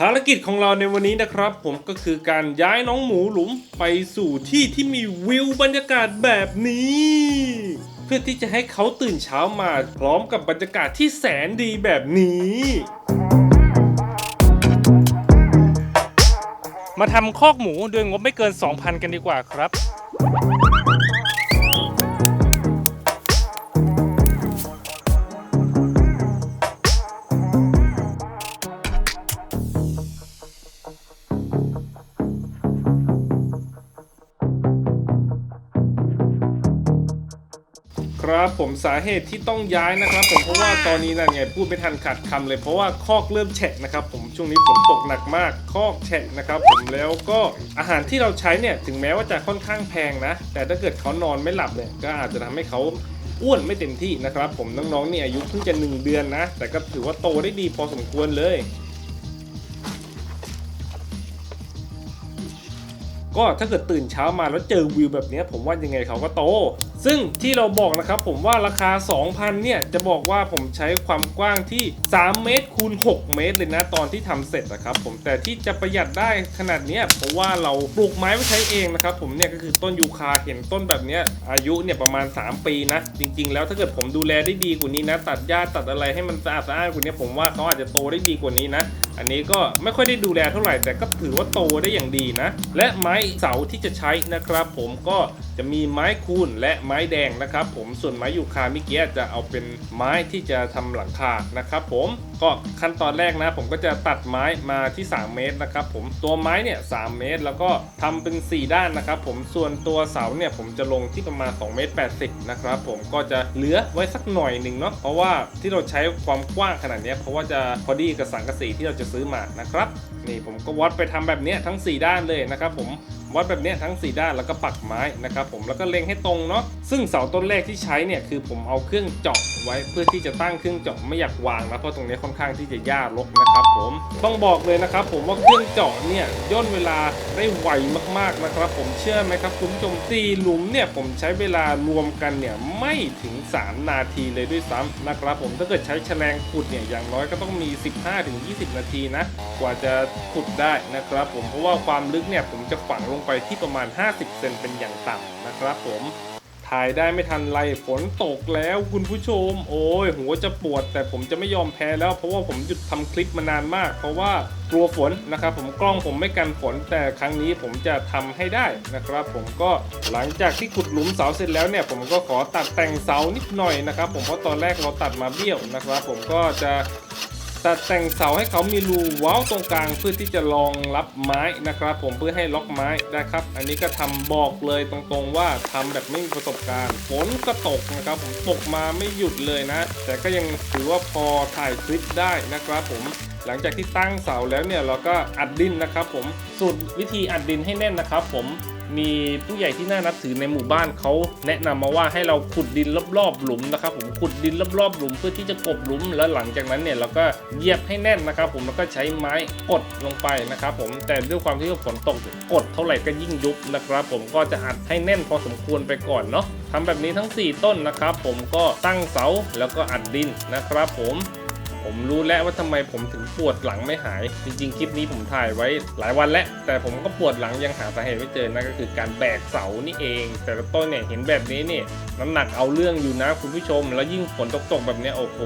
ภารกิจของเราในวันนี้นะครับ ผมก็คือการย้ายน้องหมูหลุมไปสู่ที่ที่มีวิวบรรยากาศแบบนี้ เพื่อที่จะให้เขาตื่นเช้ามาพร้อมกับบรรยากาศที่แสนดีแบบนี้ มาทำคอกหมูด้วยงบไม่เกิน 2,000 กันดีกว่าครับ ครับผมสาเหตุที่ต้องย้ายนะครับ ผมเพราะว่าตอนนี้นะไงพูดไม่ทันขาดคำเลยเพราะว่าคอกเริ่มแฉะนะครับ ผมช่วงนี้ฝนตกหนักมากคอกแฉะนะครับ ผมแล้วก็อาหารที่เราใช้เนี่ยถึงแม้ว่าจะค่อนข้างแพงนะ แต่ถ้าเกิดเขานอนไม่หลับเนี่ยก็อาจจะทำให้เขาอ้วนไม่เต็มที่นะครับ ผมน้องๆเนี่ยอายุเพิ่งจะหนึ่งเดือนนะ แต่ก็ถือว่าโตได้ดีพอสมควรเลย ก็ถ้าเกิดตื่นเช้ามาแล้วเจอวิวแบบนี้ผมว่ายังไงเขาก็โต ซึ่งที่เราบอกนะครับผมว่าราคา 2,000 เนี่ย จะบอกว่าผมใช้ความกว้างที่ 3 เมตรคูณ 6 เมตรเลยนะตอนที่ทำเสร็จนะครับผมแต่ที่จะประหยัดได้ขนาดนี้เพราะว่าเราปลูกไม้ไว้ใช้เองนะครับผมเนี่ยก็คือต้นยูคาเห็นต้นแบบนี้อายุเนี่ยประมาณ 3 ปีนะจริง ๆ แล้วถ้าเกิดผมดูแลได้ดีกว่านี้นะ ตัดหญ้าตัดอะไรให้มันสะอาดสะอานกว่านี้ผมว่าเขาอาจจะโตได้ดีกว่านี้นะ อันนี้ก็ไม่ค่อยได้ดูแลเท่าไหร่แต่ก็ถือว่าโตได้อย่างดีนะ และไม้เสาที่จะใช้นะครับ ผมก็จะมีไม้คูนและไม้แดงนะครับ ผมส่วนไม้ยูคาเมิเกียจะเอาเป็นไม้ที่จะทำหลังคานะครับ ผมก็ขั้นตอนแรกนะ ผมก็จะตัดไม้มาที่ 3 เมตรนะครับผมตัวไม้เนี่ยสเมตร แล้วก็ทำเป็น 4 ด้านนะครับผมส่วนตัวเสาเนี่ยผมจะลงที่ประมาณ2เมตร80นะครับผมก็จะเหลือไว้สักหน่อยหนึ่งเนาะเพราะว่าที่เราใช้ความกว้างขนาดนี้เพราะว่าจะพอดีกับสังกะสีที่เราจะซื้อมานะครับนี่ผมก็วัดไปทำแบบเนี้ยทั้ง 4 ด้านเลยนะครับผม วัดแบบนี้ทั้ง 4 ด้านแล้วก็ปักไม้นะครับผมแล้วก็เล็งให้ตรงเนาะซึ่งเสาต้นแรกที่ใช้เนี่ยคือผมเอาเครื่องเจาะไว้เพื่อที่จะตั้งเครื่องเจาะไม่อยากวางนะเพราะตรงนี้ค่อนข้างที่จะยากรกนะครับผมต้องบอกเลยนะครับผมว่าเครื่องเจาะเนี่ยย่นเวลาได้ไวมากๆนะครับ ผมเชื่อไหมครับคุณผู้ชมตีหลุมเนี่ยผมใช้เวลารวมกันเนี่ยไม่ถึง 3 นาทีเลยด้วยซ้ำนะครับผมถ้าเกิดใช้แฉลงขุดเนี่ยอย่างน้อยก็ต้องมี 15-20 นาทีนะกว่าจะขุดได้นะครับผมเพราะว่าความลึกเนี่ยผมจะฝังลงไปที่ประมาณ 50 เซนเป็นอย่างต่ำนะครับผม ถ่ายได้ไม่ทันไรฝนตกแล้วคุณผู้ชม โอ้ยหัวจะปวด แต่ผมจะไม่ยอมแพ้แล้วเพราะว่าผมหยุดทำคลิปมานานมาก เพราะว่ากลัวฝนนะครับผมกล้องผมไม่กันฝน แต่ครั้งนี้ผมจะทำให้ได้นะครับ ผมก็หลังจากที่ขุดหลุมเสาเสร็จแล้วเนี่ย ผมก็ขอตัดแต่งเสานิดหน่อยนะครับ ผมเพราะตอนแรกเราตัดมาเบี้ยวนะครับ ผมก็จะ ตัดแต่งเสาให้เขามีรูเว้าตรงกลางเพื่อที่จะรองรับไม้นะครับ ผมเพื่อให้ล็อกไม้นะครับ อันนี้ก็ทำบอกเลยตรงๆว่าทำแบบไม่มีประสบการณ์ฝนก็ตกนะครับผมตกมาไม่หยุดเลยนะ แต่ก็ยังถือว่าพอถ่ายคลิปได้นะครับ ผมหลังจากที่ตั้งเสาแล้วเนี่ยเราก็อัดดินนะครับ ผมสูตรวิธีอัดดินให้แน่นนะครับ ผม มีผู้ใหญ่ที่น่านับถือในหมู่บ้านเขาแนะนำมาว่าให้เราขุดดินรอบๆหลุมนะครับผมขุดดินรอบๆหลุมเพื่อที่จะกบหลุม แล้วหลังจากนั้นเนี่ยเราก็เหยียบให้แน่นนะครับผมแล้วก็ใช้ไม้กดลงไปนะครับผมแต่ด้วยความที่ว่าฝนตกกดเท่าไหร่ก็ยิ่งยุบนะครับผมก็จะอัดให้แน่นพอสมควรไปก่อนเนาะทำแบบนี้ทั้ง 4 ต้นนะครับผมก็ตั้งเสาแล้วก็อัดดินนะครับผม ผมรู้แล้วว่าทำไมผมถึงปวดหลังไม่หาย จริงๆ คลิปนี้ผมถ่ายไว้หลายวันแล้ว แต่ผมก็ปวดหลังยังหาสาเหตุไม่เจอนั่นก็คือการแบกเสานี่เอง แต่ละต้นเนี่ยเห็นแบบนี้เนี่ยน้ำหนักเอาเรื่องอยู่นะคุณผู้ชม แล้วยิ่งฝนตกๆแบบนี้โอ้โห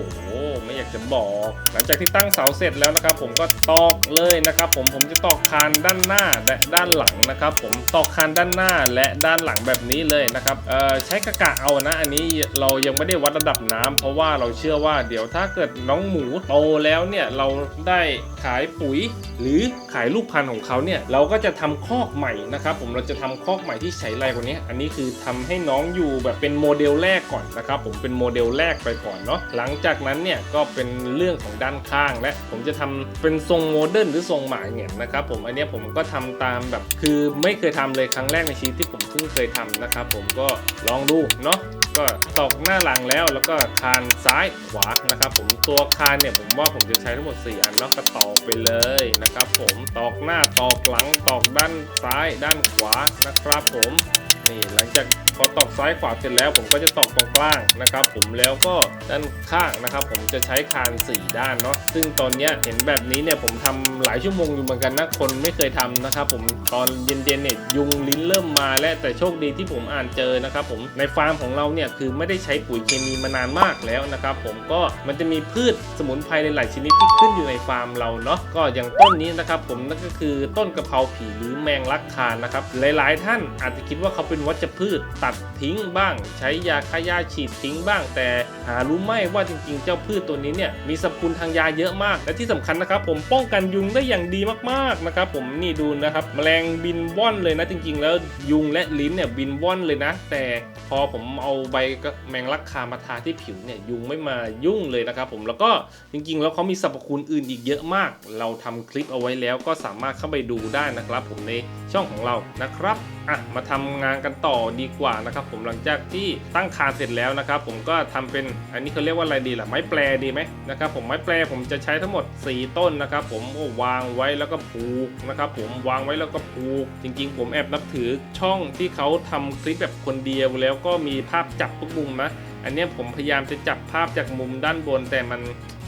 ไม่อยากจะบอก หลังจากที่ตั้งเสาเสร็จแล้วนะครับ ผมก็ตอกเลยนะครับ ผมผมจะตอกคานด้านหน้าและด้านหลังนะครับ ผมตอกคานด้านหน้าและด้านหลังแบบนี้เลยนะครับเออใช้กระกะเอานะ อันนี้เรายังไม่ได้วัดระดับน้ำเพราะว่าเราเชื่อว่าเดี๋ยวถ้าเกิดน้องหมูโตแล้วเนี่ยเราได้ขายปุ๋ย หรือขายลูกพันธุ์ของเขาเนี่ยเราก็จะทำคอกใหม่นะครับผมเราจะทำคอกใหม่ที่ใช้ไรกว่านี้ อันนี้คือทำให้น้องอยู่แบบเป็นโมเดลแรกก่อนนะครับผมเป็นโมเดลแรกไปก่อนเนาะหลังจากนั้นเนี่ยก็เป็นเรื่องของด้านข้างและผมจะทำเป็นทรงโมเดิร์นหรือทรงหมาเหงียนนะครับผมอันนี้ผมก็ทำตามแบบคือไม่เคยทำเลยครั้งแรกในชีวิตที่ผมเพิ่งเคยทำนะครับผมก็ลองดูเนาะ ก็ตอกหน้าหลังแล้วแล้วก็คานซ้ายขวานะครับผมตัวคานเนี่ยผมว่าผมจะใช้ทั้งหมด 4 อันเนาะก็ตอกไปเลยนะครับผมตอกหน้าตอกหลังตอกด้านซ้ายด้านขวานะครับผมนี่หลังจาก อตอกซ้ายขวาเสร็จแล้วผมก็จะตอกตรงกลางนะครับ ผมแล้วก็ด้านข้างนะครับ ผมจะใช้คานสี่ด้านเนาะซึ่งตอนนี้เห็นแบบนี้เนี่ยผมทำหลายชั่วโมงอยู่เหมือนกันนะคนไม่เคยทำนะครับ ผมตอนเย็นๆเนี่ยยุงลิ้นเริ่มมาแล้วแต่โชคดีที่ผมอ่านเจอนะครับ ผมในฟาร์มของเราเนี่ยคือไม่ได้ใช้ปุ๋ยเคมีมานานมากแล้วนะครับ ผมก็มันจะมีพืชสมุนไพรหลายชนิดที่ขึ้นอยู่ในฟาร์มเราเนาะก็อย่างต้นนี้นะครับ ผมนั่นก็คือต้นกะเพราผีหรือแมงลักคานนะครับหลาย ๆ ท่านอาจจะคิดว่าเขาเป็นวัชพืชตัดทิ้งบ้าง ใช้ยาฆ่าหญ้าฉีดทิ้งบ้าง แต่หารู้ไหมว่าจริงๆ เจ้าพืชตัวนี้เนี่ยมีสรรพคุณทางยาเยอะมาก และที่สำคัญนะครับ ผมป้องกันยุงได้อย่างดีมากๆนะครับ ผมนี่ดูนะครับแมลงบินว่อนเลยนะจริง ๆ แล้วยุงและลิ้นเนี่ยบินว่อนเลยนะ แต่พอผมเอาใบแมงลักคามาทาที่ผิวเนี่ยยุงไม่มายุ่งเลยนะครับผมแล้วก็จริงๆ แล้วเขามีสรรพคุณอื่นอีกเยอะมาก เราทำคลิปเอาไว้แล้วก็สามารถเข้าไปดูได้นะครับ ผมในช่องของเรานะครับ อะมาทำงานกันต่อดีกว่านะครับผมหลังจากที่ตั้งคานเสร็จแล้วนะครับผมก็ทำเป็นอันนี้เขาเรียกว่าอะไรดีล่ะไม้แปรดีไหมนะครับผมไม้แปรผมจะใช้ทั้งหมด 4 ต้นนะครับผมก็วางไว้แล้วก็ผูกนะครับผมวางไว้แล้วก็ผูก จริง ๆ ผมแอบนับถือช่องที่เขาทำคลิปแบบคนเดียวแล้วก็มีภาพจับทุกมุมนะอันนี้ผมพยายามจะจับภาพจากมุมด้านบนแต่มัน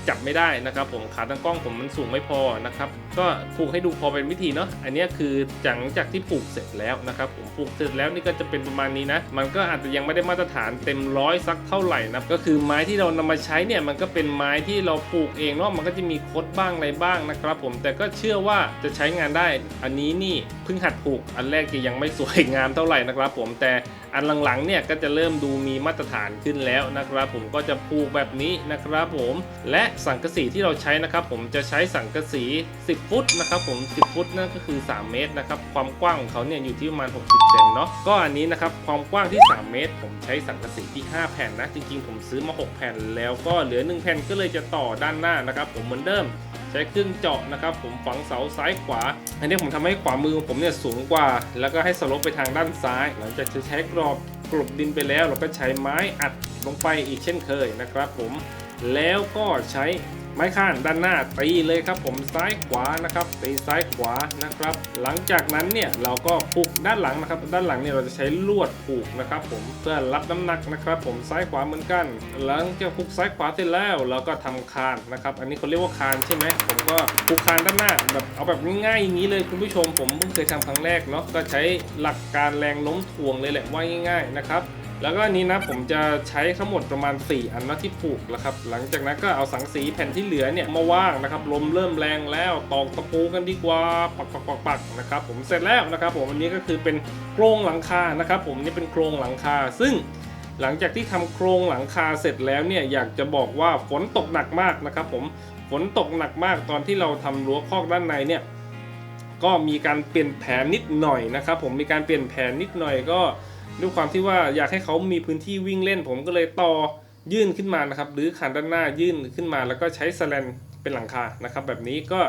จับไม่ได้นะครับผมขาตั้งกล้องผมมันสูงไม่พอนะครับก็ผูกให้ดูพอเป็นวิธีเนาะอันนี้คือหลังจากที่ผูกเสร็จแล้วนะครับผมผูกเสร็จแล้วนี่ก็จะเป็นประมาณนี้นะมันก็อาจจะยังไม่ได้มาตรฐานเต็มร้อยสักเท่าไหร่นะก็คือไม้ที่เรานำมาใช้เนี่ยมันก็เป็นไม้ที่เราปลูกเองเนาะมันก็จะมีคดบ้างอะไรบ้างนะครับ ผมแต่ก็เชื่อว่าจะใช้งานได้ อันนี้นี่เพิ่งหัดปลูกอันแรกจะยังไม่สวยงามเท่าไหร่นะครับ ผมแต่อันหลังๆเนี่ยก็จะเริ่มดูมีมาตรฐานขึ้นแล้วนะครับ ผมก็จะปลูกแบบนี้นะครับ ผมและสังกะสีที่เราใช้นะครับผมจะใช้สังกะสี 10 ฟุตนะครับผม 10 ฟุตนั่นก็คือ 3 เมตรนะครับความกว้างของเขาเนี่ยอยู่ที่ประมาณ 60 เซนเนาะก็อันนี้นะครับความกว้างที่ 3 เมตร ผมใช้สังกะสีที่ 5 แผ่นนะจริงๆ ผมซื้อมา 6 แผ่น แล้วก็เหลือ 1 แผ่นก็เลยจะต่อด้านหน้านะครับผมเหมือนเดิมใช้เครื่องเจาะนะครับผมฝังเสาซ้ายขวา อันนี้ผมทำให้ขวามือของผมเนี่ยสูงกว่า แล้วก็ให้สลบไปทางด้านซ้าย หลังจากจะใช้กรอบกลบดินไปแล้ว เราก็ใช้ไม้อัดลงไปอีกเช่นเคยนะครับผม แล้วก็ใช้ไม้ข้างด้านหน้าตีเลยครับ ผมซ้ายขวานะครับตีซ้ายขวานะครับ หลังจากนั้นเนี่ยเราก็ผูกด้านหลังนะครับ ด้านหลังเนี่ยเราจะใช้ลวดผูกนะครับ ผมเพื่อรับน้ำหนักนะครับ ผมซ้ายขวาเหมือนกัน หลังจากผูกซ้ายขวาเสร็จแล้วเราก็ทำคานนะครับ อันนี้เขาเรียกว่าคานใช่ไหมผมก็ผูกคานด้านหน้าแบบเอาแบบง่ายๆอย่างนี้เลยคุณผู้ชม ผมเพิ่งเคยทำครั้งแรกเนาะก็ใช้หลักการแรงโน้มถ่วงเลยแหละว่าง่าย ๆนะครับ แล้วก็อันนี้นะผมจะใช้ทั้งหมดประมาณ 4 อันนะที่ผูกแล้วครับ หลังจากนั้นก็เอาสังสีแผ่นที่เหลือเนี่ยมาว่างนะครับลมเริ่มแรงแล้วตอกตะปูกันดีกว่าปักปักปักปักนะครับผมเสร็จแล้วนะครับผมอันนี้ก็คือเป็นโครงหลังคานะครับผมนี่เป็นโครงหลังคา ซึ่งหลังจากที่ทำโครงหลังคาเสร็จแล้วเนี่ยอยากจะบอกว่าฝนตกหนักมากนะครับผมฝนตกหนักมากตอนที่เราทำรั้วคอกด้านในเนี่ยก็มีการเปลี่ยนแผนนิดหน่อยนะครับผมมีการเปลี่ยนแผนนิดหน่อยก็ ด้วยความที่ว่าอยากให้เขามีพื้นที่วิ่งเล่น ผมก็เลยต่อยื่นขึ้นมานะครับหรือขันด้านหน้ายื่นขึ้นมา แล้วก็ใช้สแลนเป็นหลังคานะครับแบบนี้ก็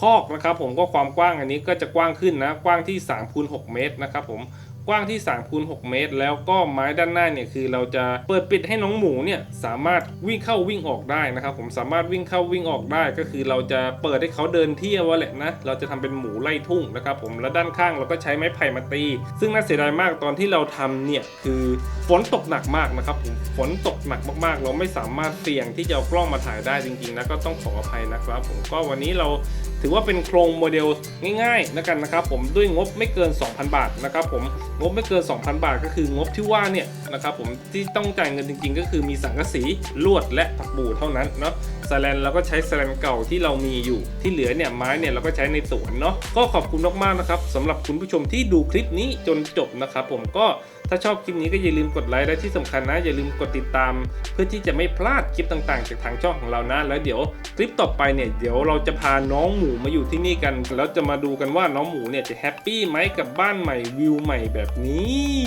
คอกนะครับผมก็ความกว้างอันนี้ก็จะกว้างขึ้นนะกว้างที่3คูณ6เมตรนะครับผม กว้างที่3คูณ6เมตร แล้วก็ไม้ด้านหน้าเนี่ยคือเราจะเปิดปิดให้น้องหมูเนี่ยสามารถวิ่งเข้าวิ่งออกได้นะครับผมสามารถวิ่งเข้าวิ่งออกได้ก็คือเราจะเปิดให้เขาเดินเที่ยวแหละนะเราจะทำเป็นหมูไล่ทุ่งนะครับผมแล้วด้านข้างเราก็ใช้ไม้ไผ่มาตี ซึ่งน่าเสียดายมากตอนที่เราทำเนี่ยคือฝนตกหนักมากนะครับผมฝนตกหนักมากๆ เราไม่สามารถเสี่ยงที่จะเอากล้องมาถ่ายได้จริงๆนะก็ต้องขออภัยนะครับผมก็วันนี้เรา ถือว่าเป็นโครงโมเดลง่ายๆแล้วกันนะครับผมด้วยงบไม่เกิน 2,000 บาทนะครับผมงบไม่เกิน 2,000 บาทก็คืองบที่ว่าเนี่ยนะครับผมที่ต้องจ่ายเงินจริง ๆ ก็คือมีสังกะสีลวดและผักบูเท่านั้นเนาะสแลนเราก็ใช้สแลนเก่าที่เรามีอยู่ที่เหลือเนี่ยไม้เนี่ยเราก็ใช้ในสวนเนาะก็ขอบคุณมากๆนะครับสำหรับคุณผู้ชมที่ดูคลิปนี้จนจบนะครับผมก็ ถ้าชอบคลิปนี้ก็อย่าลืมกดไลค์และที่สำคัญนะอย่าลืมกดติดตาม เพื่อที่จะไม่พลาดคลิปต่างๆ จากทางช่องของเรานะแล้วเดี๋ยวคลิปต่อไปเนี่ยเดี๋ยวเราจะพาน้องหมูมาอยู่ที่นี่กัน แล้วจะมาดูกันว่าน้องหมูเนี่ยจะแฮปปี้ไหมกับบ้านใหม่วิวใหม่แบบนี้